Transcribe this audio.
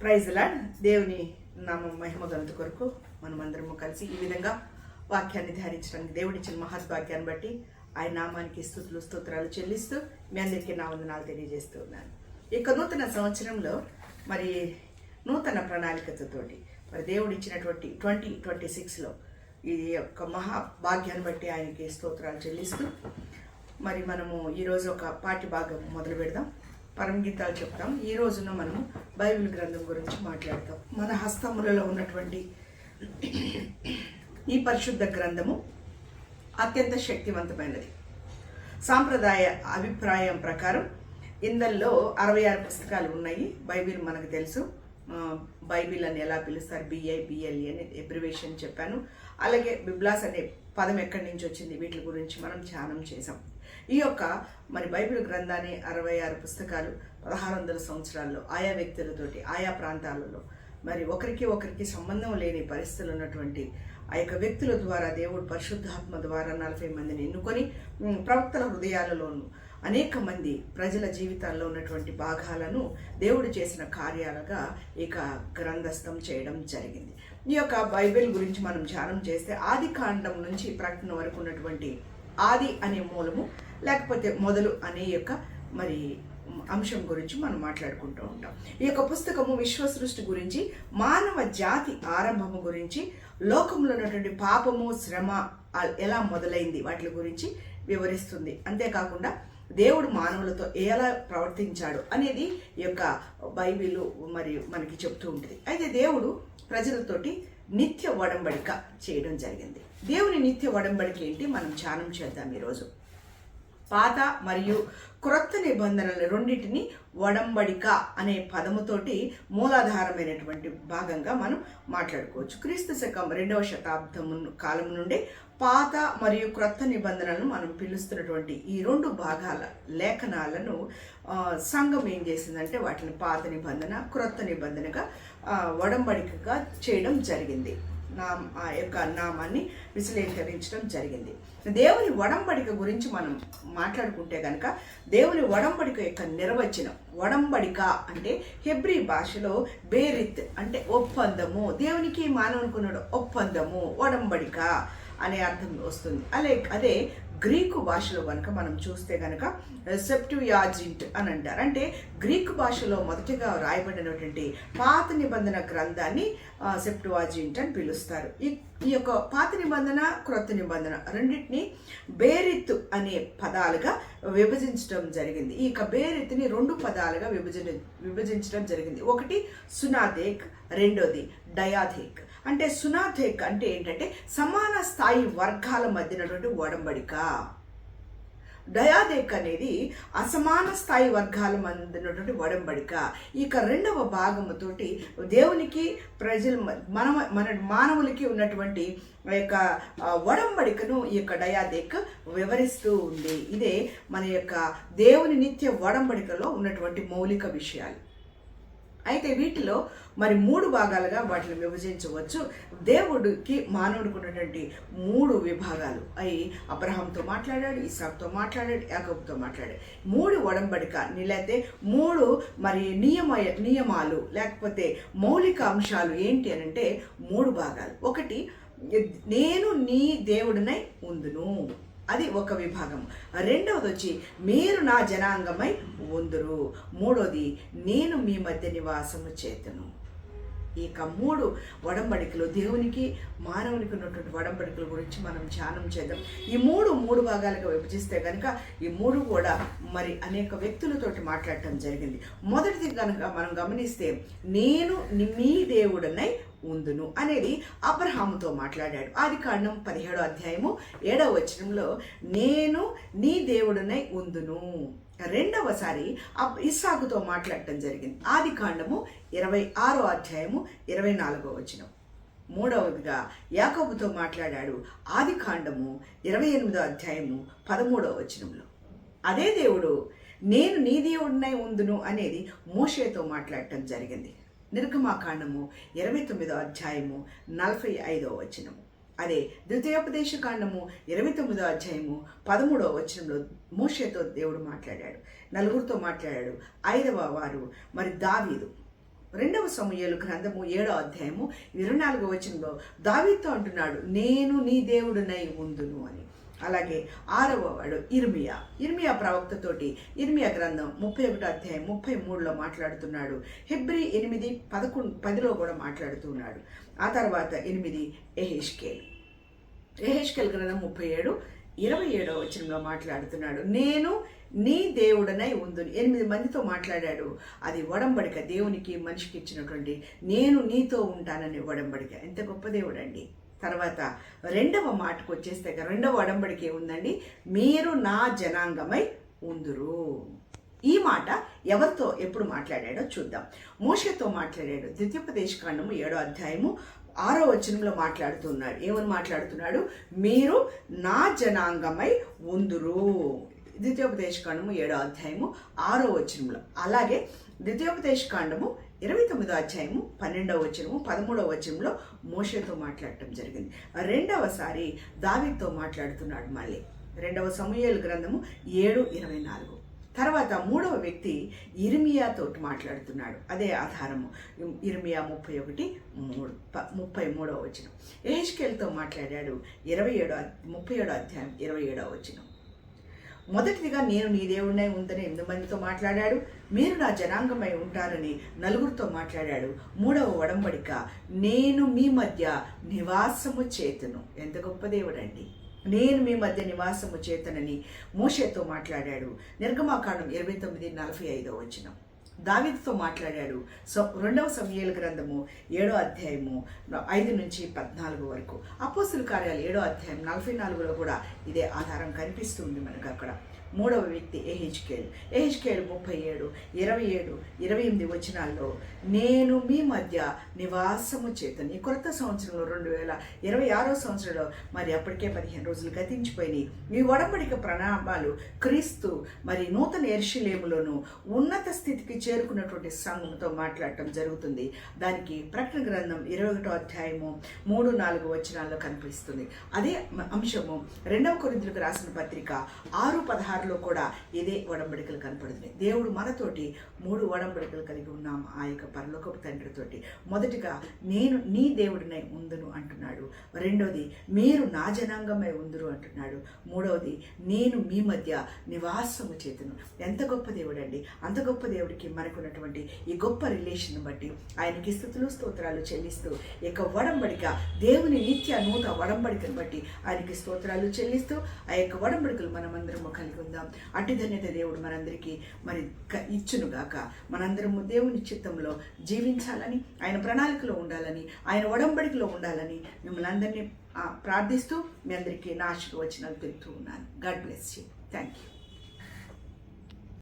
Praise lord దేవుని నామ మహిమ గంత కొరకు మనమందరము కలిసి ఈ విధంగా వాక్యాన్ని ధ్యానించడానికి దేవుడిచ్చిన మహద్భాగ్యాన్ని బట్టి ఆయన నామానికి స్థుతులు స్తోత్రాలు చెల్లిస్తూ మీ అందరికీ నా వందనాలు తెలియజేస్తూ ఉన్నాను. ఇక నూతన సంవత్సరంలో మరి నూతన ప్రణాళికతోటి మరి దేవుడు ఇచ్చినటువంటి ట్వంటీ ట్వంటీ సిక్స్లో ఈ యొక్క మహా భాగ్యాన్ని బట్టి ఆయనకి స్తోత్రాలు చెల్లిస్తూ మరి మనము ఈరోజు ఒక పాటి భాగం మొదలు పెడదాం పరమగీతాలు చెప్తాం. ఈ రోజున మనం బైబిల్ గ్రంథం గురించి మాట్లాడతాం. మన హస్తములలో ఉన్నటువంటి ఈ పరిశుద్ధ గ్రంథము అత్యంత శక్తివంతమైనది. సాంప్రదాయ అభిప్రాయం ప్రకారం ఇందల్లో అరవై ఆరు పుస్తకాలు ఉన్నాయి. బైబిల్ మనకు తెలుసు. బైబిల్ అని ఎలా పిలుస్తారు? బిఐ బిఎల్ఈ అని ఎబ్రివేషన్ చెప్పాను. అలాగే బిబ్లాస్ అనే పదం ఎక్కడి నుంచి వచ్చింది? వీటి గురించి మనం ధ్యానం చేసాం ఈ యొక్క మరి బైబిల్ గ్రంథాన్ని అరవై ఆరు పుస్తకాలు పదహారు వందల సంవత్సరాల్లో ఆయా వ్యక్తులతోటి ఆయా ప్రాంతాలలో మరి ఒకరికి ఒకరికి సంబంధం లేని పరిస్థితులు ఉన్నటువంటి ఆ యొక్క వ్యక్తుల ద్వారా దేవుడు పరిశుద్ధాత్మ ద్వారా నలభై మందిని ఎన్నుకొని ప్రవక్తల హృదయాలలోను అనేక మంది ప్రజల జీవితాల్లో ఉన్నటువంటి భాగాలను దేవుడు చేసిన కార్యాలుగా ఇక గ్రంథస్థం చేయడం జరిగింది. ఈ యొక్క బైబిల్ గురించి మనం ధ్యానం చేస్తే ఆది కాండం నుంచి ప్రకటన వరకు ఉన్నటువంటి ఆది అనే మూలము లేకపోతే మొదలు అనే యొక్క మరి అంశం గురించి మనం మాట్లాడుకుంటూ ఉంటాం. ఈ యొక్క పుస్తకము విశ్వ సృష్టి గురించి మానవ జాతి ఆరంభము గురించి లోకంలో ఉన్నటువంటి పాపము శ్రమ ఎలా మొదలైంది వాటి గురించి వివరిస్తుంది. అంతేకాకుండా దేవుడు మానవులతో ఎలా ప్రవర్తించాడు అనేది ఈ యొక్క బైబిల్ మరియు మనకి చెప్తూ ఉంటుంది అయితే దేవుడు ప్రజలతోటి నిత్య వడంబడిక చేయడం జరిగింది. దేవుని నిత్య వడంబడిక ఏంటి? మనం ధ్యానం చేద్దాం ఈరోజు. పాత మరియు క్రొత్త నిబంధనలు రెండింటిని వడంబడిక అనే పదముతోటి మూలాధారమైనటువంటి భాగంగా మనం మాట్లాడుకోవచ్చు. క్రీస్తు శకం రెండవ శతాబ్దం కాలం నుండి పాత మరియు క్రొత్త నిబంధనలను మనం పిలుస్తున్నటువంటి ఈ రెండు భాగాల లేఖనాలను సంఘం ఏం చేసిందంటే వాటిని పాత నిబంధన క్రొత్త నిబంధనగా వడంబడికగా చేయడం జరిగింది. నా ఆ యొక్క నామాన్ని విశ్లేషించడం జరిగింది. దేవుని వడంబడిక గురించి మనం మాట్లాడుకుంటే కనుక దేవుని వడంబడిక యొక్క నిర్వచనం వడంబడిక అంటే హెబ్రీ భాషలో బేరిత్ అంటే ఒప్పందము. దేవునికి మానవునికి ఒప్పందము వడంబడిక. అనే అర్థం వస్తుంది. అలే అదే గ్రీకు భాషలో కనుక మనం చూస్తే కనుక సెప్టియాజింట్ అని అంటారు. అంటే గ్రీకు భాషలో మొదటిగా రాయబడినటువంటి పాత నిబంధన గ్రంథాన్ని సెప్టువాజింట్ అని పిలుస్తారు. ఈ ఈ యొక్క పాత నిబంధన క్రొత్త నిబంధన రెండింటిని బేరిత్ అనే పదాలుగా విభజించడం జరిగింది. ఈ యొక్క బేరిత్ని రెండు పదాలుగా విభజన విభజించడం జరిగింది. ఒకటి సునాథేక్ రెండోది డయాథేక్. అంటే సునాథేక్ అంటే ఏంటంటే సమాన స్థాయి వర్గాల మధ్యనటువంటి ఒడంబడిక. డయాదేక్ అనేది అసమాన స్థాయి వర్గాల మధ్యనటువంటి ఒడంబడిక. ఇక రెండవ భాగముతోటి దేవునికి ప్రజల మన మన మానవులకి ఉన్నటువంటి ఆ యొక్క ఒడంబడికను ఈ యొక్క డయాదేక్ వివరిస్తూ ఉంది. ఇదే మన యొక్క దేవుని నిత్య ఒడంబడికలో ఉన్నటువంటి మౌలిక విషయాలు. అయితే వీటిలో మరి మూడు భాగాలుగా వాటిని విభజించవచ్చు. దేవుడికి మానవుడికి ఉన్నటువంటి మూడు విభాగాలు. అవి అబ్రహాంతో మాట్లాడాడు ఇసాక్తో మాట్లాడాడు యాకబ్తో మాట్లాడాడు. మూడు ఒడంబడిక లేకపోతే మూడు మరి నియమ నియమాలు లేకపోతే మౌలిక అంశాలు ఏంటి అని అంటే మూడు భాగాలు. ఒకటి నేను నీ దేవుడినై ఉందును. అది ఒక విభాగం. రెండవది వచ్చి మీరు నా జనాంగమై ఉందురు. మూడోది నేను మీ మధ్య నివాసము చేతను. ఇక మూడు వడంబడికలు దేవునికి మానవునికి ఉన్నటువంటి వడంబడికల గురించి మనం ధ్యానం చేద్దాం. ఈ మూడు మూడు భాగాలుగా విభజిస్తే కనుక ఈ మూడు కూడా మరి అనేక వ్యక్తులతోటి మాట్లాడటం జరిగింది. మొదటిది కనుక మనం గమనిస్తే నేను మీ దేవుడనై ఉందును అనేది అబ్రహాముతో మాట్లాడాడు. ఆది కాండం పదిహేడో అధ్యాయము ఏడవ వచనంలో నేను నీ దేవుడనై ఉందును. రెండవసారి ఇస్సాకుతో మాట్లాడటం జరిగింది. ఆది కాండము ఇరవై ఆరో అధ్యాయము ఇరవై నాలుగో వచనం. మూడవదిగా యాకబుతో మాట్లాడాడు. ఆది కాండము ఇరవై ఎనిమిదో అధ్యాయము పదమూడవ వచనంలో. అదే దేవుడు నేను నీ దేవుడినై ఉందును అనేది మోషేతో మాట్లాడటం జరిగింది. నిర్గమాకాండము ఇరవై తొమ్మిదో అధ్యాయము నలభై ఐదో వచనము. అదే ద్వితీయోపదేశ కాండము ఇరవై తొమ్మిదో అధ్యాయము పదమూడవ వచనంలో మోషేతో దేవుడు మాట్లాడాడు. నలుగురితో మాట్లాడాడు. ఐదవ వారు మరి దావీదు. రెండవ సమయాలు గ్రంథము ఏడో అధ్యాయము ఇరవై నాలుగో వచనంలో దావీతో అంటున్నాడు నేను నీ దేవుడునై ఉందును అని. అలాగే ఆరవ వాడు ఇర్మియా. ఇర్మియా ప్రవక్తతోటి ఇర్మియా గ్రంథం ముప్పై ఒకటో అధ్యాయం ముప్పై మూడులో మాట్లాడుతున్నాడు. హెబ్రి ఎనిమిది పదకొండు పదిలో కూడా మాట్లాడుతున్నాడు. ఆ తర్వాత ఎనిమిది ఎహెష్కేల్. ఎహెష్కేల్ గ్రంథం ముప్పై ఏడు ఇరవై ఏడో వచనంలో మాట్లాడుతున్నాడు. నేను నీ దేవుడనై ఉందును. ఎనిమిది మందితో మాట్లాడాడు. అది ఒడంబడిక దేవునికి మనిషికి ఇచ్చినటువంటి నేను నీతో ఉంటానని ఒడంబడిక ఎంత గొప్ప దేవుడండి. తర్వాత రెండవ మాటకు వచ్చేస్తే రెండవ అడంబడికి ఏముందండి? మీరు నా జనాంగమై ఉందురు. ఈ మాట ఎవరితో ఎప్పుడు మాట్లాడాడో చూద్దాం. మోషతో మాట్లాడాడు. ద్వితీయోపదేశ కాండము ఏడో అధ్యాయము ఆరో వచనంలో మాట్లాడుతున్నాడు. ఏమని మాట్లాడుతున్నాడు? మీరు నా జనాంగమై ఉందురు. ద్వితీయోపదేశ కాండము ఏడో అధ్యాయము ఆరో వచనంలో. అలాగే ద్వితీయోపదేశ కాండము ఇరవై తొమ్మిదో అధ్యాయము పన్నెండవ వచనము పదమూడవ వచనంలో మోషతో మాట్లాడటం జరిగింది. రెండవసారి దావితో మాట్లాడుతున్నాడు మళ్ళీ. రెండవ సమూహలు గ్రంథము ఏడు ఇరవై నాలుగు. తర్వాత మూడవ వ్యక్తి ఇర్మియాతో మాట్లాడుతున్నాడు. అదే ఆధారము. ఇర్మియా ముప్పై ఒకటి మూడు ప- ముప్పై మూడవ వచనం. ఏహెచ్కేల్తో మాట్లాడాడు ఇరవై ఏడో ముప్పై ఏడో అధ్యాయం ఇరవై ఏడవ వచనం. మొదటిదిగా నేను నీ దేవుడినై ఉందని ఎనిమిది మందితో మాట్లాడాడు. మీరు నా జనాంగమై ఉంటారని నలుగురితో మాట్లాడాడు. మూడవ ఒడంబడిక నేను మీ మధ్య నివాసము చేతును. ఎంత గొప్ప దేవుడండి. నేను మీ మధ్య నివాసము చేతనని మోషేతో మాట్లాడాడు. నిర్గమాకాండం ఇరవై తొమ్మిది నలభై ఐదో వచ్చినాం దావీదుతో మాట్లాడాడు. సో రెండవ సమయాల గ్రంథము ఏడో అధ్యాయము ఐదు నుంచి పద్నాలుగు వరకు. అపోసుల కార్యాలు ఏడో అధ్యాయం నలభై నాలుగులో కూడా ఇదే ఆధారం కనిపిస్తుంది మనకు అక్కడ. మూడవ వ్యక్తి ఏహెచ్కేల్ ఏహెచ్కేల్ ముప్పై ఏడు ఇరవై ఏడు ఇరవై ఎనిమిది వచనాల్లో నేను మీ మధ్య నివాసము చేతను. ఈ కొత్త సంవత్సరంలో రెండు వేల ఇరవై ఆరో సంవత్సరంలో మరి అప్పటికే పదిహేను రోజులు గతించిపోయినాయి. మీ ఒడంబడిక ప్రణామాలు క్రీస్తు మరి నూతన ఎర్షిలేములోను ఉన్నత స్థితికి చేరుకున్నటువంటి సంఘంతో మాట్లాడటం జరుగుతుంది. దానికి ప్రకటన గ్రంథం ఇరవై ఒకటో అధ్యాయము మూడు నాలుగు వచనాల్లో కనిపిస్తుంది. అదే అంశము రెండవ కొరిందులకు రాసిన పత్రిక ఆరు పదహారు వాటిలో కూడా ఇదే ఒడంబడికలు కనపడుతుంది దేవుడు మనతోటి మూడు ఒడంబడికలు కలిగి ఉన్నాం. ఆ యొక్క పరలోకపు తండ్రితోటి మొదటిగా నేను నీ దేవుడినై ఉందును అంటున్నాడు. రెండవది మీరు నా జనాంగమై ఉందురు అంటున్నాడు. మూడవది నేను మీ మధ్య నివాసము చేతును. ఎంత గొప్ప దేవుడండి. అంత గొప్ప దేవుడికి మనకున్నటువంటి ఈ గొప్ప రిలేషన్ బట్టి ఆయనకి స్థుతులు స్తోత్రాలు చెల్లిస్తూ ఇక యొక్క వడంబడిక దేవుని నిత్య నూత వడంబడికను బట్టి ఆయనకి స్తోత్రాలు చెల్లిస్తూ ఆ యొక్క వడంబడికలు మనమందరము కలిగి ఉందాం అట్టి ధన్యత దేవుడు మనందరికీ మరి ఇచ్చును ఇచ్చునుగాక. మనందరము దేవుని చిత్తంలో జీవించాలని ఆయన ప్రణాళికలో ఉండాలని ఆయన ఒడంబడికలో ఉండాలని మిమ్మల్ని అందరినీ ప్రార్థిస్తూ మీ అందరికీ నా ఆశీర్వచనాలు తెలుపుతూ ఉన్నాను. God bless you thank you